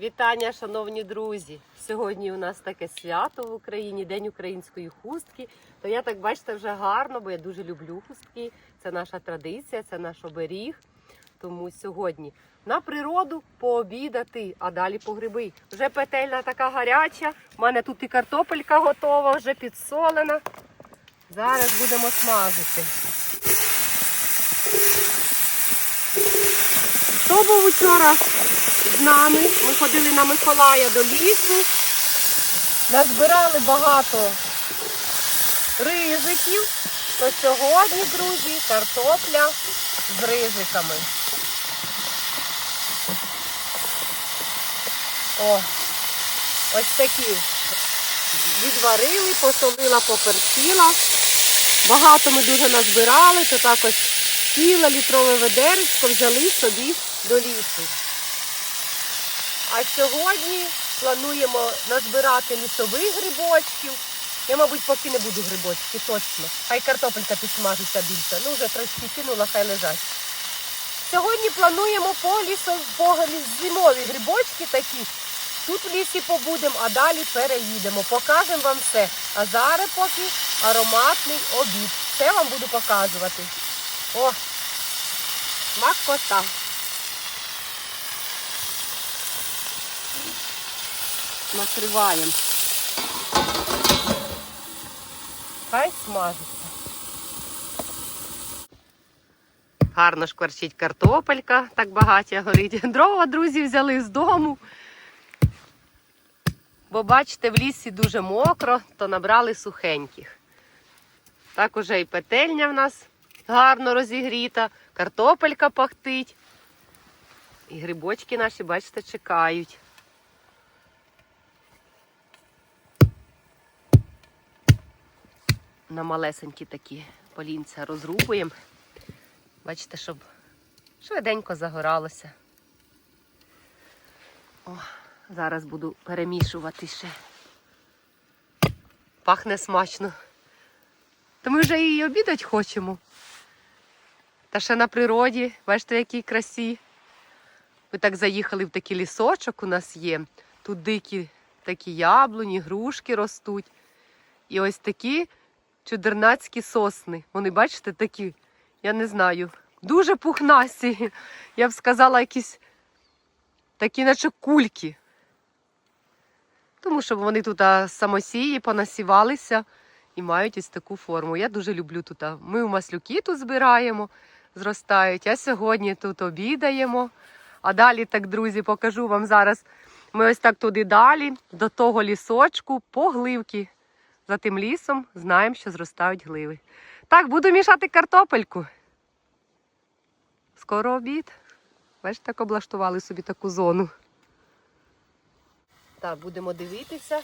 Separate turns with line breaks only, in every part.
Вітання, шановні друзі! Сьогодні у нас таке свято в Україні, День української хустки. То я так бачите вже гарно, бо я дуже люблю хустки. Це наша традиція, це наш оберіг. Тому сьогодні на природу пообідати, а далі по гриби. Вже петельна така гаряча. У мене тут і картопелька готова, вже підсолена. Зараз будемо смажити. Хто був учора з нами? Ми ходили на Миколая до лісу, назбирали багато ризиків. То сьогодні, друзі, картопля з ризиками. О, ось такі. Відварили, посолила, поперчила. Багато ми дуже назбирали, то так ось ціле літрове ведеречко взяли собі до лісу. А сьогодні плануємо назбирати лісових грибочків. Я, мабуть, поки не буду грибочки, точно. Хай картопелька підсмажиться більше. Ну, вже трошки кинула, хай лежать. Сьогодні плануємо по лісу, по зимові грибочки такі. Тут в лісі побудемо, а далі переїдемо. Покажемо вам все. А зараз поки ароматний обід. Все вам буду показувати. О, смакота. Накриваємо. Хай смажиться. Гарно шкварчить картопелька, так багаття горить. Дрова, друзі, взяли з дому. Бо бачите, в лісі дуже мокро, то набрали сухеньких. Так уже і петельня в нас гарно розігріта, картопелька пахтить. І грибочки наші, бачите, чекають. На малесенькі такі полінця розрубуємо. Бачите, щоб швиденько загоралося. О, зараз буду перемішувати ще. Пахне смачно. То ми вже і обідати хочемо. Та ще на природі, бачите, в якій красі. Ми так заїхали в такий лісочок у нас є. Тут дикі такі яблуні, грушки ростуть. І ось такі чудернацькі сосни. Вони, бачите, такі, я не знаю, дуже пухнасті. Я б сказала, якісь такі, наче кульки. Тому що вони тут самосії понасівалися і мають ось таку форму. Я дуже люблю тут. Ми у маслюки тут збираємо, зростають, а сьогодні тут обідаємо. А далі, так, друзі, покажу вам зараз. Ми ось так туди далі, до того лісочку, по гливки. За тим лісом знаємо, що зростають гливи. Так, буду мішати картопельку. Скоро обід. Бачите, так облаштували собі таку зону. Так, будемо дивитися.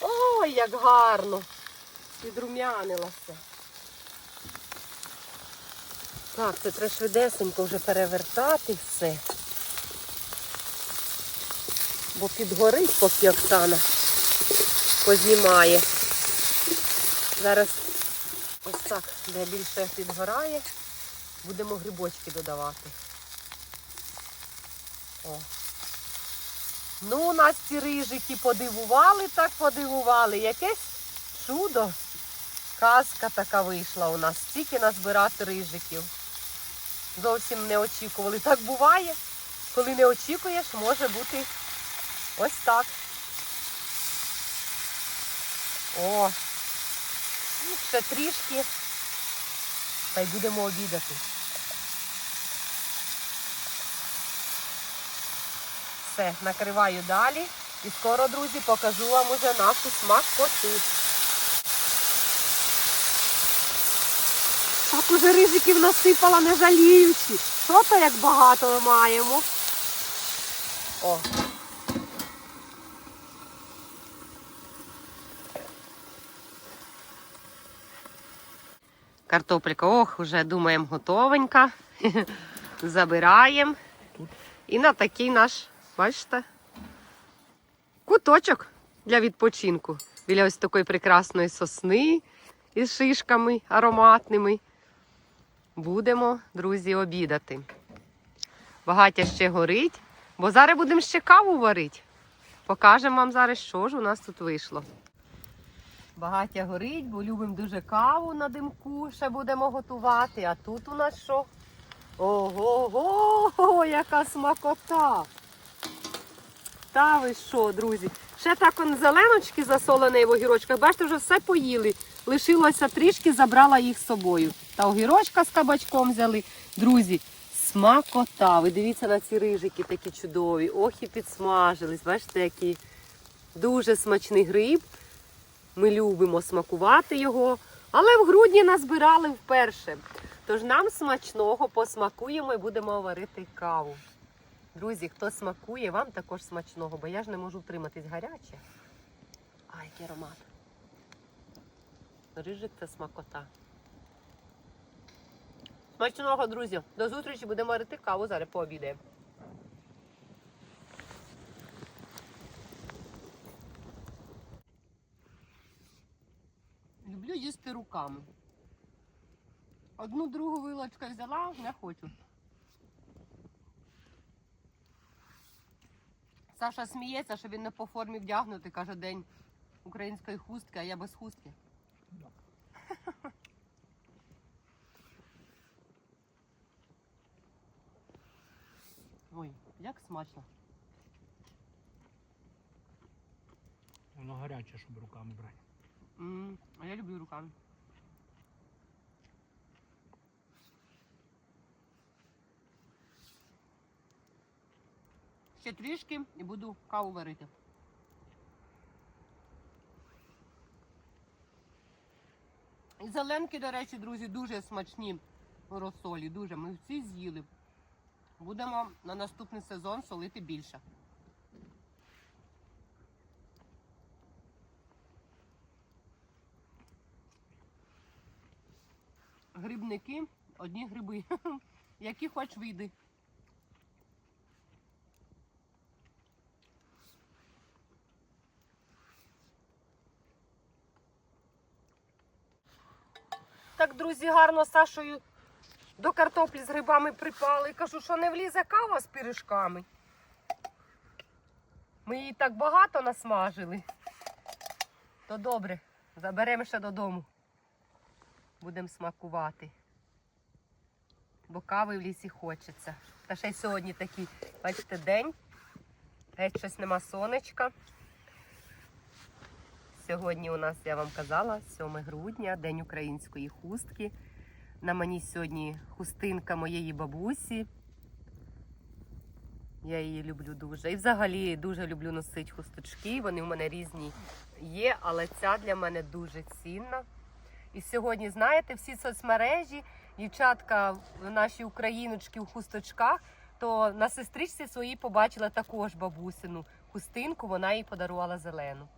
Ой, як гарно! Підрум'янилася. Так, це треба швидесенько вже перевертати все. Бо підгорить, поки Оксана познімає. Зараз ось так, де більше підгорає, будемо грибочки додавати. О. Ну, нас ці рижики подивували, так подивували. Якесь чудо. Казка така вийшла у нас. Стільки назбирати рижиків. Зовсім не очікували. Так буває, коли не очікуєш, може бути ось так. О, ну, ще трішки. Та й будемо обідати. Все, накриваю далі. І скоро, друзі, покажу вам уже нашу смакоту. Так уже ризиків насипала, не жаліючи. Що то як багато ми маємо? О. Картопелька, ох, вже думаємо, готовенька. Забираємо. І на такий наш, бачите, куточок для відпочинку. Біля ось такої прекрасної сосни із шишками ароматними. Будемо, друзі, обідати. Багаття ще горить, Бо зараз будемо ще каву варити. Покажемо вам зараз, що ж у нас тут вийшло. Багаття горить, бо любимо дуже каву на димку, ще будемо готувати. А тут у нас що? Ого-го, яка смакота! Та ви що, друзі? Ще так он зеленочки засоленої в огірочках. Бачите, вже все поїли. Лишилося трішки, забрала їх з собою. Та огірочка з кабачком взяли. Друзі, смакота. Ви дивіться на ці рижики такі чудові. Ох і підсмажились. Бачите, який дуже смачний гриб. Ми любимо смакувати його. Але в грудні назбирали вперше. Тож нам смачного посмакуємо і будемо варити каву. Друзі, хто смакує, вам також смачного, бо я ж не можу втриматись гаряче. Ай, який аромат. Рижик це смакота. Смачного, друзі. До зустрічі будемо варити каву, зараз пообідаємо. Люблю їсти руками. Одну другу вилочку взяла, не хочу. Саша сміється, що він не по формі вдягнутий, каже, день української хустки, а я без хустки. Ой, як смачно.
Воно гаряче, щоб руками брати.
А я люблю руками. Ще трішки і буду каву варити. І зеленки, до речі, друзі, дуже смачні у розсолі. Дуже. Ми всі з'їли. Будемо на наступний сезон солити більше. Грибники, одні гриби. Які хоч види. Так, друзі, гарно Сашою до картоплі з грибами припали. Кажу, що не влізе кава з пиріжками. Ми її так багато насмажили. То добре, заберемо ще додому. Будемо смакувати. Бо кави в лісі хочеться. Та ще й сьогодні такий, бачите, день. Геть щось нема сонечка. Сьогодні у нас, я вам казала, 7 грудня, День української хустки. На мені сьогодні хустинка моєї бабусі. Я її люблю дуже. І взагалі дуже люблю носити хусточки. Вони в мене різні є, але ця для мене дуже цінна. І сьогодні, знаєте, всі соцмережі, дівчатка, наші україночки в хусточках, то на сестричці своїй побачила також бабусину хустинку, вона їй подарувала зелену.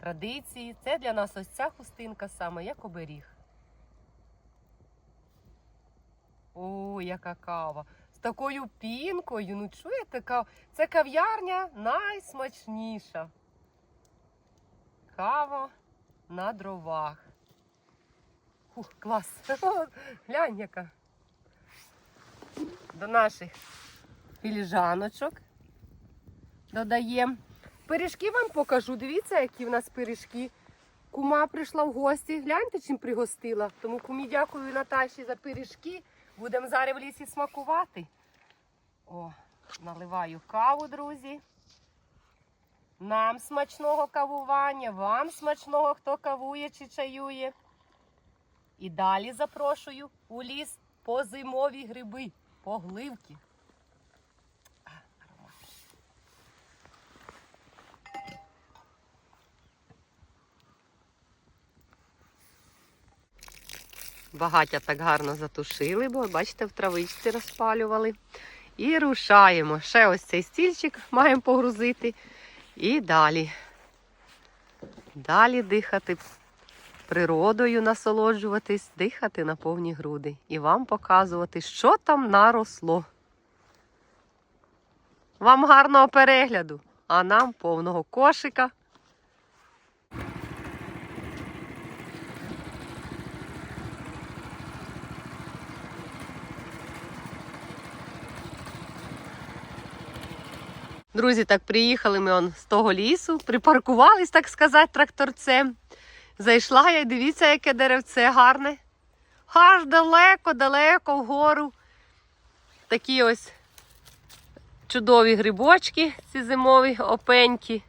Традиції. Це для нас ось ця хустинка саме як оберіг. О, яка кава! З такою пінкою. Ну чуєте, кав... це кав'ярня найсмачніша. Кава на дровах. Ух, клас. Глянь, яка. До наших філіжаночок додаємо. Пиріжки вам покажу. Дивіться, які в нас пиріжки. Кума прийшла в гості. Гляньте, чим пригостила. Тому кумі дякую Наташі за пиріжки. Будемо зараз в лісі смакувати. О, наливаю каву, друзі. Нам смачного кавування, вам смачного, хто кавує чи чаює. І далі запрошую у ліс по зимові гриби, по гливки. А, аромат. Багаття так гарно затушили, бо бачите, в травичці розпалювали. І рушаємо. Ще ось цей стільчик маємо погрузити. І далі. Далі дихати природою насолоджуватись, дихати на повні груди і вам показувати, що там наросло. Вам гарного перегляду, а нам повного кошика. Друзі, так приїхали ми он з того лісу, припаркувались, так сказати, тракторцем. Зайшла я і дивіться, яке деревце гарне. Аж далеко-далеко вгору. Такі ось чудові грибочки, ці зимові опеньки.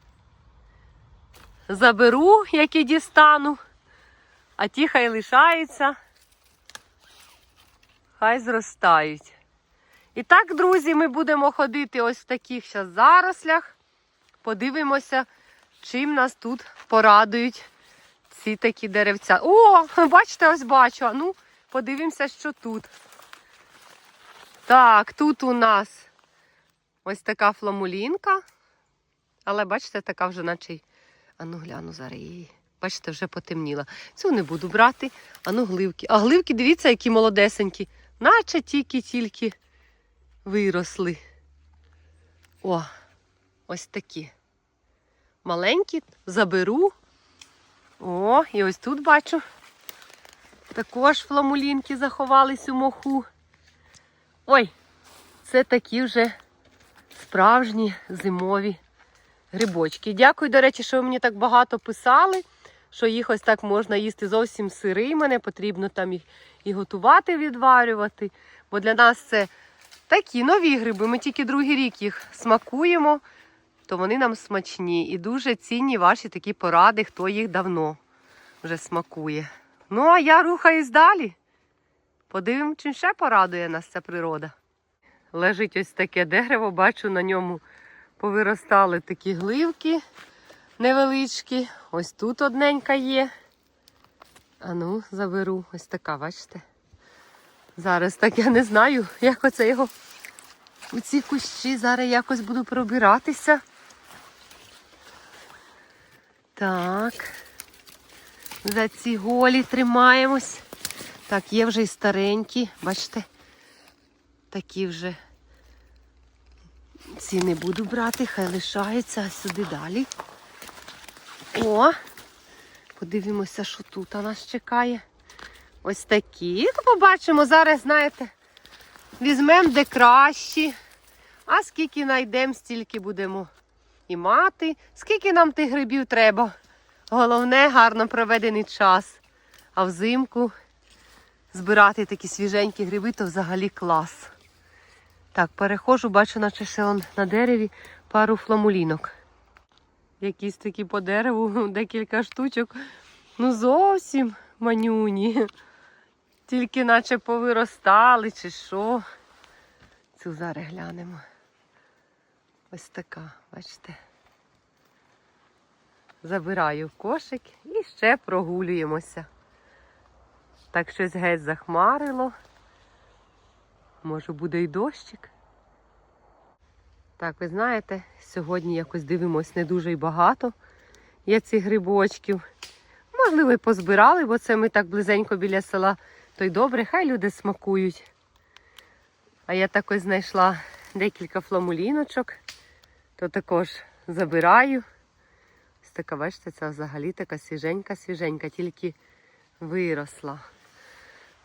Заберу, які дістану, а ті хай лишаються, хай зростають. І так, друзі, ми будемо ходити ось в таких щас зарослях. Подивимося, чим нас тут порадують ці такі деревця. О, бачите, ось бачу. А ну, подивимося, що тут. Так, тут у нас ось така фламулінка. Але бачите, така вже наче. А ну гляну зараз її. Бачите, вже потемніла. Цю не буду брати. А ну гливки. А гливки, дивіться, які молодесенькі. Наче тільки-тільки виросли. О, ось такі. Маленькі, заберу. О, і ось тут бачу. Також фламулінки заховались у моху. Ой, це такі вже справжні зимові грибочки. Дякую, до речі, що ви мені так багато писали, що їх ось так можна їсти зовсім сирими, не потрібно там їх і готувати, відварювати. Бо для нас це такі нові гриби. Ми тільки другий рік їх смакуємо, то вони нам смачні. І дуже цінні ваші такі поради, хто їх давно вже смакує. Ну, а я рухаюсь далі. Подивимо, чим ще порадує нас ця природа. Лежить ось таке дерево, бачу на ньому повиростали такі гливки невеличкі. Ось тут одненька є. А ну, заберу. Ось така, бачите? Зараз так я не знаю, як оце його у ці кущі. Зараз якось буду пробиратися. Так. За ці голі тримаємось. Так, є вже і старенькі, бачите? Такі вже. Ці не буду брати, хай лишаються, а сюди далі. О! Подивимося, що тут нас чекає. Ось такі. То побачимо зараз, знаєте, візьмемо де кращі. А скільки знайдемо, стільки будемо і мати. Скільки нам тих грибів треба. Головне, гарно проведений час. А взимку збирати такі свіженькі гриби, то взагалі клас. Так, перехожу, бачу, наче ще он на дереві пару фламулінок. Якісь такі по дереву, декілька штучок. Ну зовсім манюні. Тільки наче повиростали чи що. Цю зараз глянемо. Ось така, бачите. Забираю кошик і ще прогулюємося. Так щось геть захмарило. Може буде й дощик. Так, ви знаєте, сьогодні якось дивимось не дуже й багато є цих грибочків. Можливо, і позбирали, бо це ми так близенько біля села, то й добре, хай люди смакують. А я також знайшла декілька фламуліночок, то також забираю. Ось така, бачите, це взагалі така свіженька-свіженька, тільки виросла.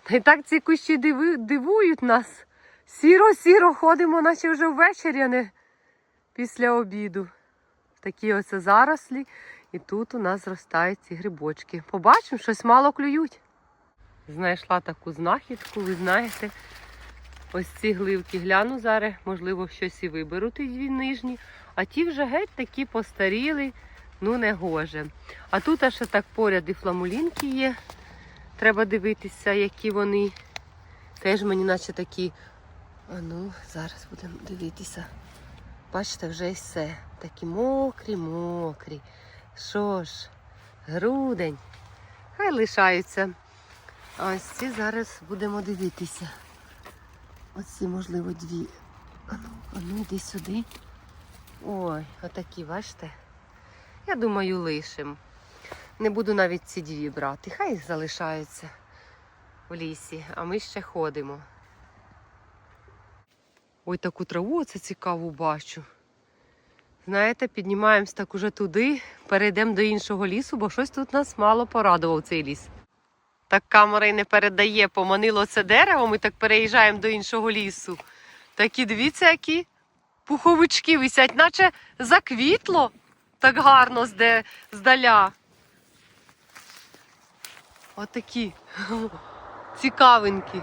Та й так ці кущі дивують нас. Сіро-сіро ходимо, наче вже ввечері, а не після обіду. Такі ось зарослі. І тут у нас зростають ці грибочки. Побачимо, щось мало клюють. Знайшла таку знахідку, ви знаєте. Ось ці гливки гляну зараз, можливо, щось і виберу ті дві нижні. А ті вже геть такі постаріли, ну не гоже. А тут ще так поряд і фламулінки є. Треба дивитися, які вони. Теж мені наче такі. А ну, зараз будемо дивитися. Бачите, вже й все. Такі мокрі, мокрі. Що ж, грудень. Хай лишаються. Ось ці зараз будемо дивитися. Оці, можливо, дві. Ану, ану, йди сюди. Ой, отакі, бачите? Я думаю, лишим. Не буду навіть ці дві брати. Хай їх залишаються в лісі, а ми ще ходимо. Ой, таку траву оце цікаву бачу. Знаєте, піднімаємось так уже туди, перейдемо до іншого лісу, бо щось тут нас мало порадував цей ліс. Так камера й не передає, поманило це дерево, ми так переїжджаємо до іншого лісу. Такі дивіться, які пуховички висять, наче заквітло так гарно здаля. Отакі цікавенькі.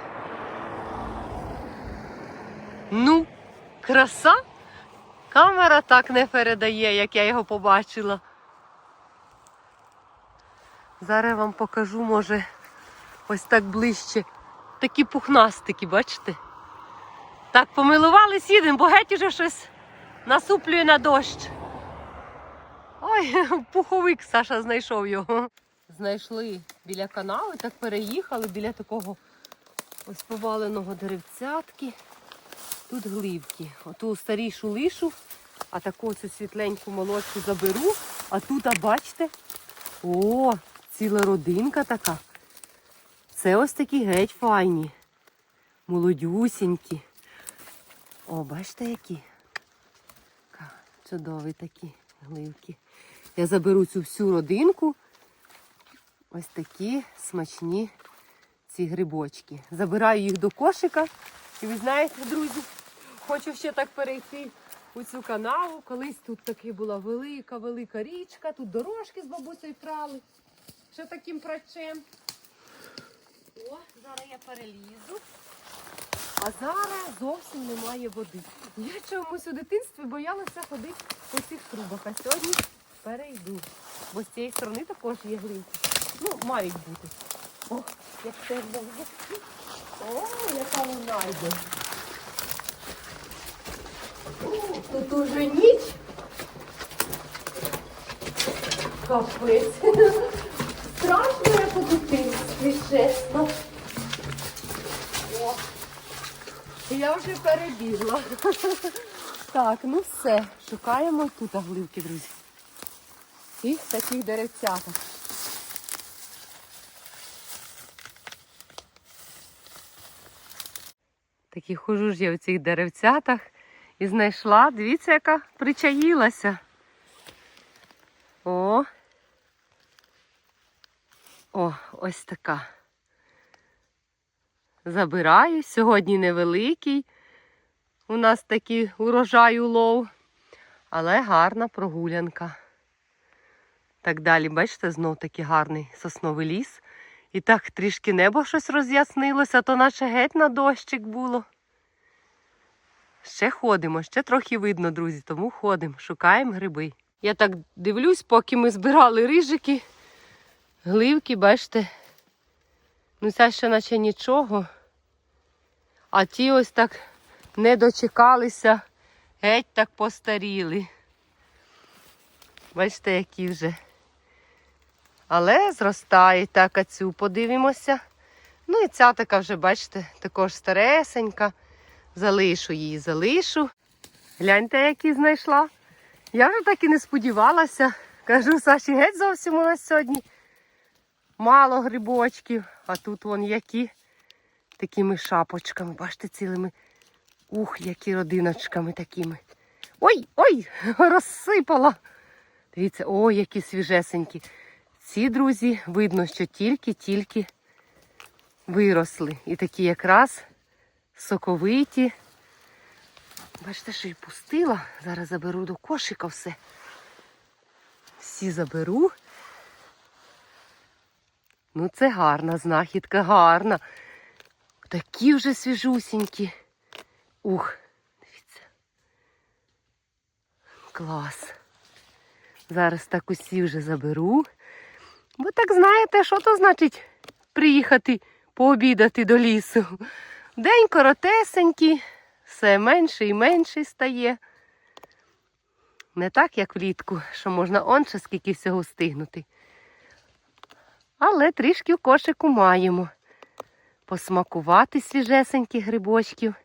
Ну, краса. Камера так не передає, як я його побачила. Зараз я вам покажу, може, ось так ближче. Такі пухнастики, бачите? Так, помилувались, їдемо, бо геть уже щось насуплює на дощ. Ой, пуховик Саша знайшов його. Знайшли біля каналу, так переїхали біля такого ось поваленого деревцятки. Тут гливки. Оту старішу лишу, а таку цю світленьку молодшу заберу. А тут, а бачите, о, ціла родинка така. Це ось такі геть файні. Молодюсінькі. О, бачите, які? Чудові такі гливки. Я заберу цю всю родинку. Ось такі смачні ці грибочки. Забираю їх до кошика. І ви знаєте, друзі, хочу ще так перейти у цю канаву. Колись тут таки була велика, велика річка. Тут дорожки з бабусею крали. Ще таким прачем. Зараз я перелізу. А зараз зовсім немає води. Я чомусь у дитинстві боялася ходити по цих трубах. А сьогодні перейду. Бо з цієї сторони також є глинки. Ну, мають бути. О, як темно. О, яка вона йде. Тут уже ніч. Капець. Страшно, як у дитинстві, чесно. Я вже перебігла. Так, ну все. Шукаємо тут гливки, друзі. І таких деревцятах. Такі хожу ж я в цих деревцятах і знайшла, дивіться, яка причаїлася. О. О, ось така. Забираю. Сьогодні невеликий. У нас такий урожай улов, але гарна прогулянка. Так далі, бачите, знов такий гарний сосновий ліс. І так трішки небо щось роз'яснилося, то наче геть на дощик було. Ще ходимо, ще трохи видно, друзі, тому ходимо, шукаємо гриби. Я так дивлюсь, поки ми збирали рижики, гливки, бачите, ну ця ще наче нічого. А ті ось так не дочекалися, геть так постаріли. Бачите, які вже. Але зростає так, а цю подивимося. Ну і ця така вже, бачите, також старесенька. Залишу її, залишу. Гляньте, які знайшла. Я вже так і не сподівалася. Кажу, Саші, геть зовсім у нас сьогодні мало грибочків, а тут вон які такими шапочками, бачите, цілими. Ух, які родиночками такими. Ой, ой, розсипала. Дивіться, ой, які свіжесенькі. Ці, друзі, видно, що тільки-тільки виросли. І такі якраз соковиті. Бачите, що і пустила. Зараз заберу до кошика все. Всі заберу. Ну, це гарна знахідка, гарна. Такі вже свіжусінькі. Ух, дивіться. Клас. Зараз так усі вже заберу. Бо так знаєте, що то значить приїхати пообідати до лісу. День коротесенький, все менше і менше стає. Не так, як влітку, що можна он скільки всього встигнути. Але трішки в кошику маємо. Посмакувати свіжесеньких грибочків.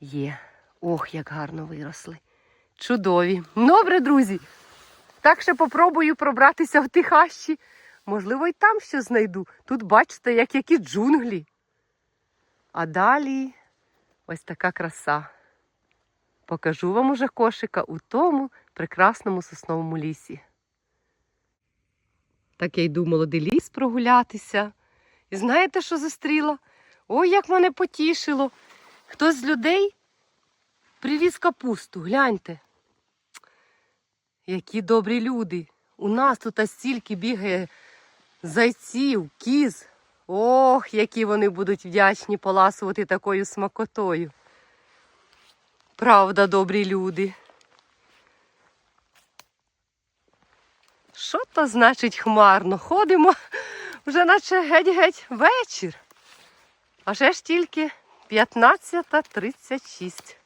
Є. Ох, як гарно виросли. Чудові. Добре, друзі. Так ще попробую пробратися в ті хащі. Можливо, і там щось знайду. Тут бачите, як які джунглі. А далі ось така краса. Покажу вам уже кошика у тому прекрасному сосновому лісі. Так я йду в молодий ліс прогулятися. І знаєте, що зустріла? Ой, як мене потішило. Хтось з людей Привіз капусту, гляньте. Які добрі люди. У нас тут стільки бігає зайців, кіз. Ох, які вони будуть вдячні поласувати такою смакотою. Правда, добрі люди. Що то значить хмарно? Ходимо вже наче геть-геть вечір. А вже ж тільки 15.36.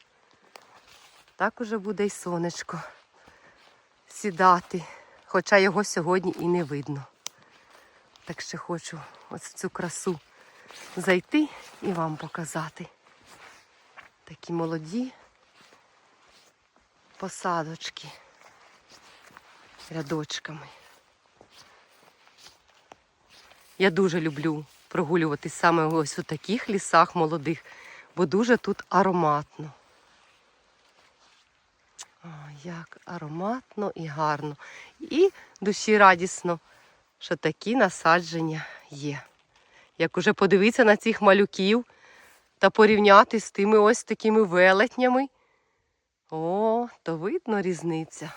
Так уже буде й сонечко сідати, хоча його сьогодні і не видно. Так ще хочу ось в цю красу зайти і вам показати. Такі молоді посадочки рядочками. Я дуже люблю прогулюватись саме ось у таких лісах молодих, бо дуже тут ароматно. О, як ароматно і гарно. І душі радісно, що такі насадження є. Як уже подивитися на цих малюків та порівняти з тими ось такими велетнями, о, то видно різниця.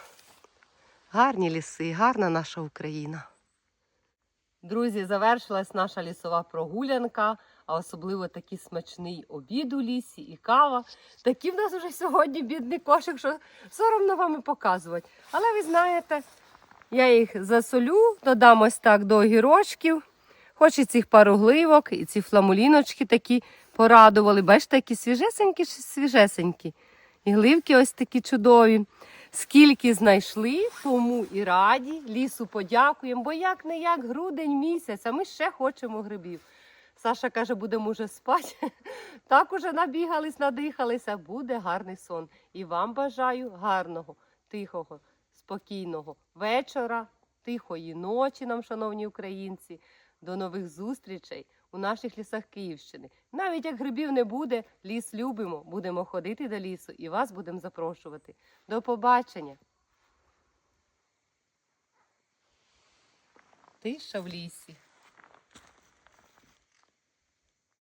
Гарні ліси, гарна наша Україна. Друзі, завершилась наша лісова прогулянка, а особливо такий смачний обід у лісі і кава. Такі в нас вже сьогодні бідний кошик, що соромно вам і показувати. Але ви знаєте, я їх засолю, додам ось так до огірочків. Хоч і цих пару гливок, і ці фламуліночки такі порадували. Бачите, які свіжесенькі, свіжесенькі. І гливки ось такі чудові. Скільки знайшли, тому і раді. Лісу подякуємо, бо як не як грудень місяць, а ми ще хочемо грибів. Саша каже, будемо вже спати. Так уже набігались, надихалися. Буде гарний сон. І вам бажаю гарного, тихого, спокійного вечора, тихої ночі нам, шановні українці. До нових зустрічей у наших лісах Київщини. Навіть як грибів не буде, ліс любимо. Будемо ходити до лісу і вас будемо запрошувати. До побачення. Тиша в лісі.